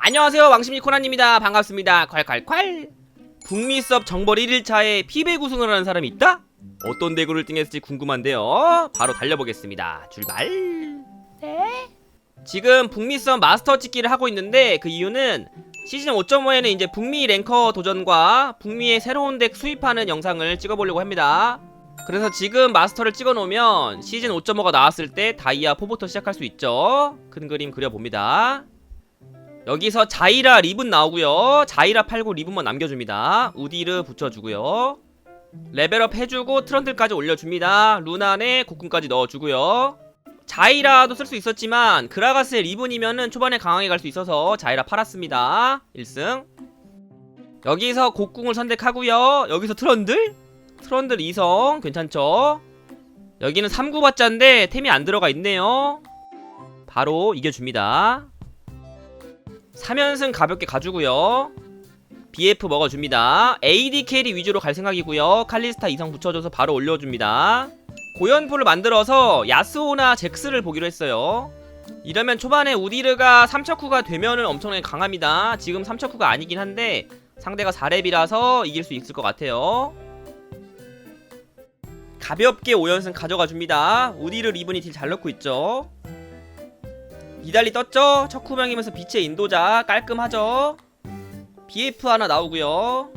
안녕하세요 왕십리 코난입니다. 반갑습니다. 콸콸콸. 북미 수업 정벌 1일차에 피백 우승을 하는 사람이 있다? 어떤 대구를 띵했을지 궁금한데요. 바로 달려보겠습니다. 출발. 네? 지금 북미 수업 마스터 찍기를 하고 있는데 그 이유는 시즌 5.5에는 이제 북미 랭커 도전과 북미의 새로운 덱 수입하는 영상을 찍어보려고 합니다. 그래서 지금 마스터를 찍어놓으면 시즌 5.5가 나왔을 때 다이아 포부터 시작할 수 있죠. 큰 그림 그려봅니다 여기서 자이라 립은 나오고요. 자이라 팔고 립은만 남겨줍니다. 우디르 붙여주고요. 레벨업 해주고 트런들까지 올려줍니다. 루난에 곡군까지 넣어주고요. 자이라도 쓸 수 있었지만 그라가스의 리븐이면은 초반에 강하게 갈 수 있어서 자이라 팔았습니다. 1승. 여기서 곡궁을 선택하고요. 여기서 트런들? 트런들 2성 괜찮죠? 여기는 3구 받자인데 템이 안 들어가 있네요. 바로 이겨줍니다 3연승 가볍게 가주고요. BF 먹어줍니다. AD 캐리 위주로 갈 생각이고요. 칼리스타 2성 붙여줘서 바로 올려줍니다. 고연포를 만들어서 야스오나 잭스를 보기로 했어요. 이러면 초반에 우디르가 3척후가 되면은 엄청나게 강합니다. 지금 3척후가 아니긴 한데 상대가 4렙이라서 이길 수 있을 것 같아요. 가볍게 5연승 가져가 줍니다. 우디르 리븐이 딜 잘 넣고 있죠 이달리 떴죠? 척후병이면서 빛의 인도자 깔끔하죠? BF 하나 나오고요.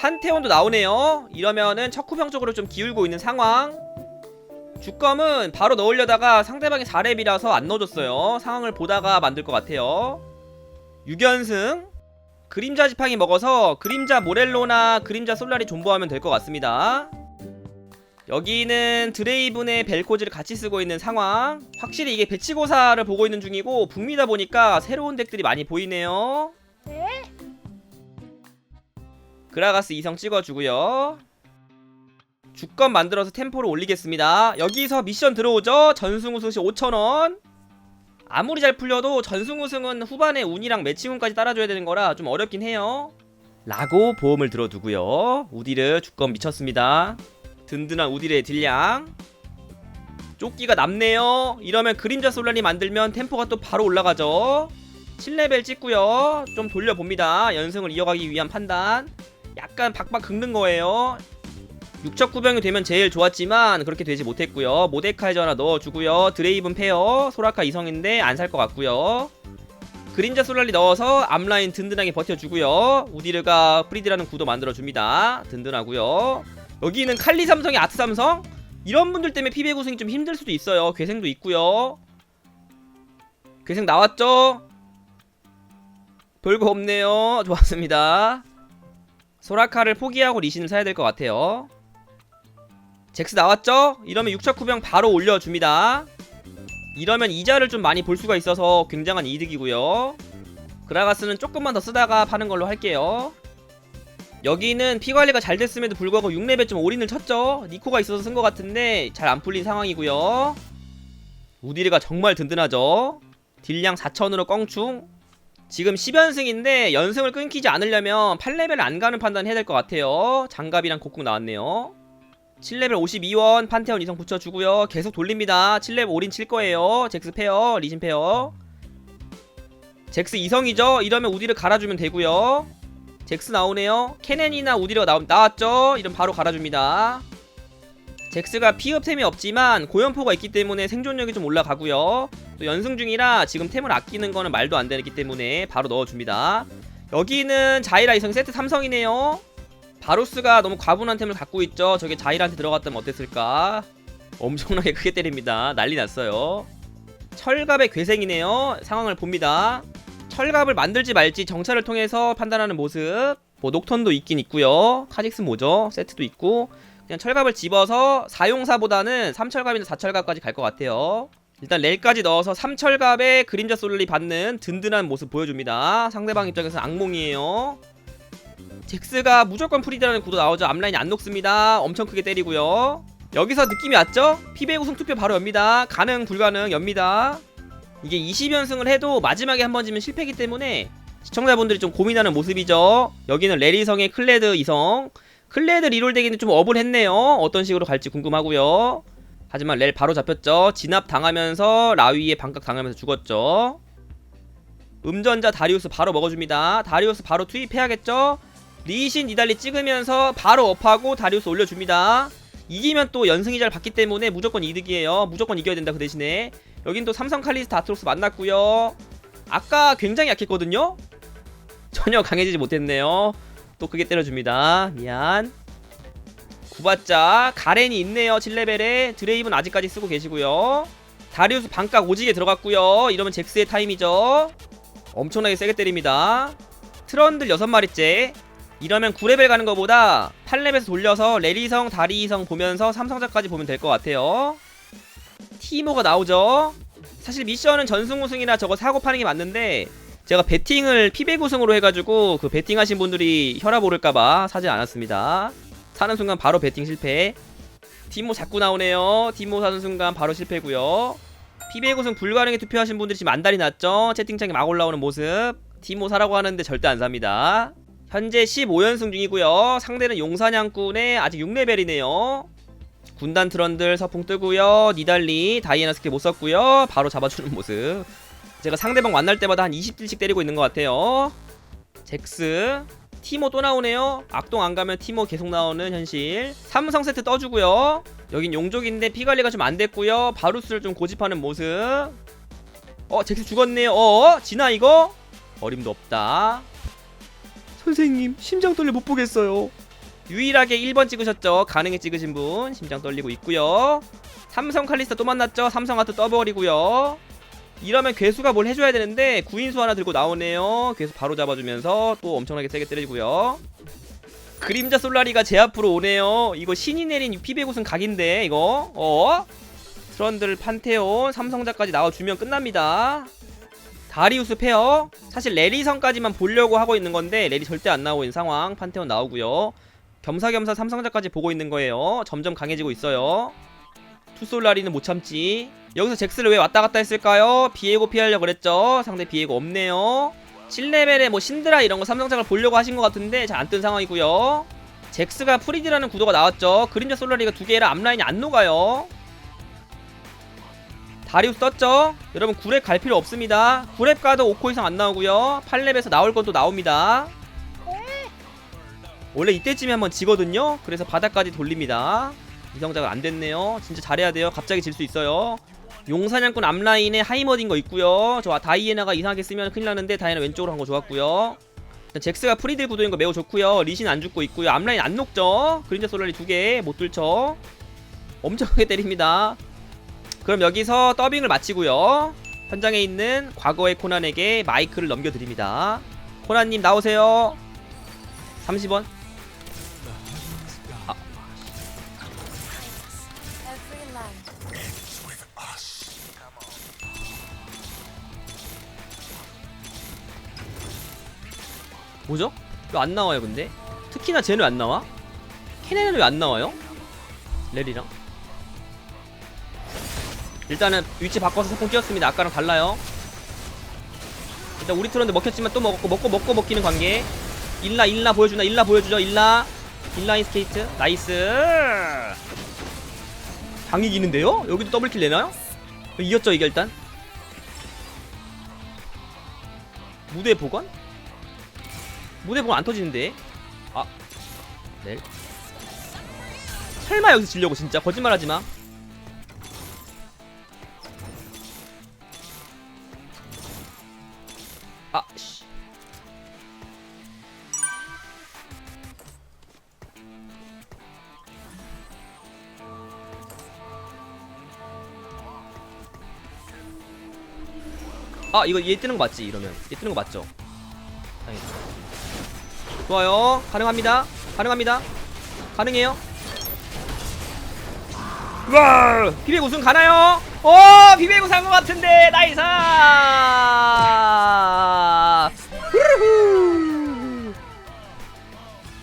판테온도 나오네요. 이러면은 척후병 쪽으로 좀 기울고 있는 상황. 주검은 바로 넣으려다가 상대방이 4렙이라서 안 넣어줬어요. 상황을 보다가 만들 것 같아요. 6연승. 그림자 지팡이 먹어서 그림자 모렐로나 그림자 솔라리 존버하면 될 것 같습니다 여기는 드레이븐의 벨코즈를 같이 쓰고 있는 상황. 확실히 이게 배치고사를 보고 있는 중이고 북미다 보니까 새로운 덱들이 많이 보이네요. 그라가스 2성 찍어주고요. 주권 만들어서 템포를 올리겠습니다. 여기서 미션 들어오죠? 전승우승시 5천원. 아무리 잘 풀려도 전승우승은 후반에 운이랑 매칭운까지 따라줘야 되는 거라 좀 어렵긴 해요. 라고 보험을 들어두고요. 우디르 주권 미쳤습니다 든든한 우디르의 딜량. 조끼가 남네요. 이러면 그림자 솔라리 만들면 템포가 또 바로 올라가죠. 7레벨 찍고요. 좀 돌려봅니다. 연승을 이어가기 위한 판단. 약간 박박 긁는 거예요. 6척 구병이 되면 제일 좋았지만 그렇게 되지 못했고요. 모데카이저 하나 넣어주고요. 드레이븐 페어. 소라카 이성인데 안 살 것 같고요. 그림자 솔라리 넣어서 앞라인 든든하게 버텨주고요. 우디르가 프리드라는 구도 만들어줍니다. 든든하고요 여기는 칼리 삼성이 아트 삼성. 이런 분들 때문에 피백 우승이 좀 힘들 수도 있어요. 괴생도 있고요. 괴생 나왔죠? 별거 없네요. 좋았습니다. 소라카를 포기하고 리신을 사야 될 것 같아요. 잭스 나왔죠? 이러면 6차 쿠병 바로 올려줍니다. 이러면 이자를 좀 많이 볼 수가 있어서 굉장한 이득이고요. 그라가스는 조금만 더 쓰다가 파는 걸로 할게요 여기는 피관리가 잘 됐음에도 불구하고 6레벨 좀 올인을 쳤죠? 니코가 있어서 쓴 것 같은데 잘 안 풀린 상황이고요. 우디르가 정말 든든하죠? 딜량 4천으로 껑충. 지금 10연승인데 연승을 끊기지 않으려면 8레벨 안 가는 판단 해야 될 것 같아요. 장갑이랑 곡궁 나왔네요. 7레벨 52원 판테온 이성 붙여주고요. 계속 돌립니다. 7레벨 올인 칠 거예요. 잭스 페어 리신 페어. 잭스 이성이죠? 이러면 우디를 갈아주면 되고요 잭스 나오네요. 케넨이나 우디르가 나오, 나왔죠? 이러면 바로 갈아줍니다. 잭스가 피업템이 없지만 고연포가 있기 때문에 생존력이 좀 올라가고요. 또 연승 중이라 지금 템을 아끼는 거는 말도 안 되기 때문에 바로 넣어줍니다. 여기는 자이라 이성 세트 삼성이네요. 바루스가 너무 과분한 템을 갖고 있죠. 저게 자이라한테 들어갔다면 어땠을까? 엄청나게 크게 때립니다. 난리 났어요. 철갑의 괴생이네요. 상황을 봅니다 철갑을 만들지 말지 정찰을 통해서 판단하는 모습. 뭐 녹턴도 있긴 있고요. 카직스 뭐죠. 세트도 있고. 그냥 철갑을 집어서 사용사보다는 3철갑이나 4철갑까지 갈 것 같아요. 일단 렐까지 넣어서 3철갑에 그림자 솔리 받는 든든한 모습 보여줍니다. 상대방 입장에서는 악몽이에요. 잭스가 무조건 프리드라는 구도 나오죠. 앞라인이 안 녹습니다. 엄청 크게 때리고요. 여기서 느낌이 왔죠? 피백 우승 투표 바로 엽니다. 가능 불가능 엽니다 이게 20연승을 해도 마지막에 한 번 지면 실패이기 때문에 시청자분들이 좀 고민하는 모습이죠. 여기는 레리성의 클레드 이성. 클레드 리롤 되기는 좀 업을 했네요. 어떤 식으로 갈지 궁금하고요. 하지만 렐 바로 잡혔죠. 진압 당하면서 라위에 반각 당하면서 죽었죠. 음전자 다리우스 바로 먹어줍니다. 다리우스 바로 투입해야겠죠? 리신 니달리 찍으면서 바로 업하고 다리우스 올려줍니다. 이기면 또 연승이 잘 받기 때문에 무조건 이득이에요. 무조건 이겨야 된다 그 대신에 여긴 또 삼성 칼리스트 아트록스 만났고요. 아까 굉장히 약했거든요. 전혀 강해지지 못했네요. 또 크게 때려줍니다. 미안. 구바짜 가렌이 있네요 7레벨에. 드레이브는 아직까지 쓰고 계시고요. 다리우스 반각 오지게 들어갔고요. 이러면 잭스의 타임이죠. 엄청나게 세게 때립니다. 트런들 6마리째. 이러면 9레벨 가는 것보다 8레벨에서 돌려서 레리성, 다리성 보면서 삼성자까지 보면 될 것 같아요 티모가 나오죠. 사실 미션은 전승 우승이라 저거 사고 파는 게 맞는데 제가 배팅을 피백 우승으로 해가지고 그 배팅하신 분들이 혈압 오를까봐 사지 않았습니다. 사는 순간 바로 배팅 실패. 티모 자꾸 나오네요. 티모 사는 순간 바로 실패고요. 피백 우승 불가능에 투표하신 분들이 지금 안달이 났죠? 채팅창에 막 올라오는 모습. 티모 사라고 하는데 절대 안 삽니다. 현재 15연승 중이고요. 상대는 용사냥꾼의 아직 6레벨이네요 군단 트런들 서풍 뜨고요. 니달리 다이애나 스킬 못 썼고요. 바로 잡아주는 모습. 제가 상대방 만날 때마다 한 20딜씩 때리고 있는 것 같아요. 잭스 티모 또 나오네요. 악동 안 가면 티모 계속 나오는 현실. 삼성 세트 떠주고요. 여긴 용족인데 피관리가 좀 안 됐고요. 바루스를 좀 고집하는 모습. 어 잭스 죽었네요. 어? 지나 이거? 어림도 없다. 선생님 심장 떨려 못 보겠어요 유일하게 1번 찍으셨죠? 가능에 찍으신 분. 심장 떨리고 있고요. 삼성 칼리스타 또 만났죠? 삼성 아트 떠버리고요. 이러면 괴수가 뭘 해줘야 되는데 구인수 하나 들고 나오네요. 괴수 바로 잡아주면서 또 엄청나게 세게 때리고요. 그림자 솔라리가 제 앞으로 오네요. 이거 신이 내린 피백우승 각인데 이거. 어? 트런들 판테온 삼성자까지 나와주면 끝납니다. 다리우스 페어. 사실 레리성까지만 보려고 하고 있는 건데 레리 절대 안 나오고 있는 상황. 판테온 나오고요 겸사겸사 삼성자까지 보고 있는 거예요. 점점 강해지고 있어요. 투솔라리는 못 참지. 여기서 잭스를 왜 왔다 갔다 했을까요? 비에고 피하려고 그랬죠. 상대 비에고 없네요. 7레벨에 뭐 신드라 이런 거 삼성작을 보려고 하신 것 같은데 잘 안 뜬 상황이고요. 잭스가 프리디라는 구도가 나왔죠. 그림자 솔라리가 두 개라 앞라인이 안 녹아요. 다리우스 떴죠? 여러분 9렙 갈 필요 없습니다. 9렙 가도 5코 이상 안 나오고요. 8렙에서 나올 것도 나옵니다 원래 이때쯤에 한번 지거든요. 그래서 바닥까지 돌립니다. 이성작은 안 됐네요. 진짜 잘해야 돼요. 갑자기 질 수 있어요. 용사냥꾼 앞라인에 하이머딘 거 있고요. 저 다이애나가 이상하게 쓰면 큰일 나는데 다이애나 왼쪽으로 한 거 좋았고요. 잭스가 프리딜 구도인 거 매우 좋고요. 리신 안 죽고 있고요. 앞라인 안 녹죠? 그린자 솔라리 두 개 못 뚫죠? 엄청나게 때립니다. 그럼 여기서 더빙을 마치고요. 현장에 있는 과거의 코난에게 마이크를 넘겨드립니다. 코난님 나오세요. 30원 뭐죠? 왜 안 나와요 근데? 특히나 쟤는 왜 안 나와? 케네는 왜 안 나와요? 렐이랑 일단은 위치 바꿔서 소풍 끼웠습니다 아까랑 달라요 일단 우리 트런드 먹혔지만 또 먹고 먹고 먹고 먹기는 관계 일라 일라 보여주나 일라 보여주죠 일라 일라인 스케이트 나이스 장 이기는데요? 여기도 더블킬 내나요? 이겼죠 이게 일단 무대 복원? 무대 보면 안 터지는데 아 네. 설마 여기서 지려고 진짜 거짓말하지 마. 아 씨. 아 이거 얘 뜨는 거 맞지 이러면 얘 뜨는 거 맞죠? 다행이다. 좋아요. 가능합니다. 가능합니다. 가능해요. 와! 비백 우승 가나요? 오! 비백 우승 한것 같은데! 나이스!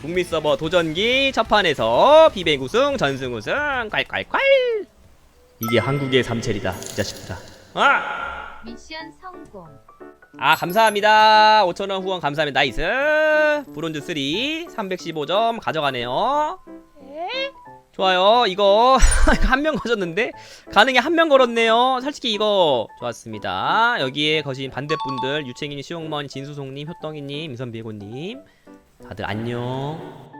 북미 서버 도전기 첫 판에서 비백 우승, 전승 우승, 콸콸콸! 이게 한국의 삼첼이다, 이 자식들아. 아! 미션 성공. 아 감사합니다 5천원 후원 감사합니다 나이스 브론즈 3 315점 가져가네요 좋아요. 이거 한명 거셨는데 가능해 한명 걸었네요. 솔직히 이거 좋았습니다. 여기에 거신 반대분들 유채기님, 시용먼, 진수송님, 효덩이님, 임선비고님 다들 안녕.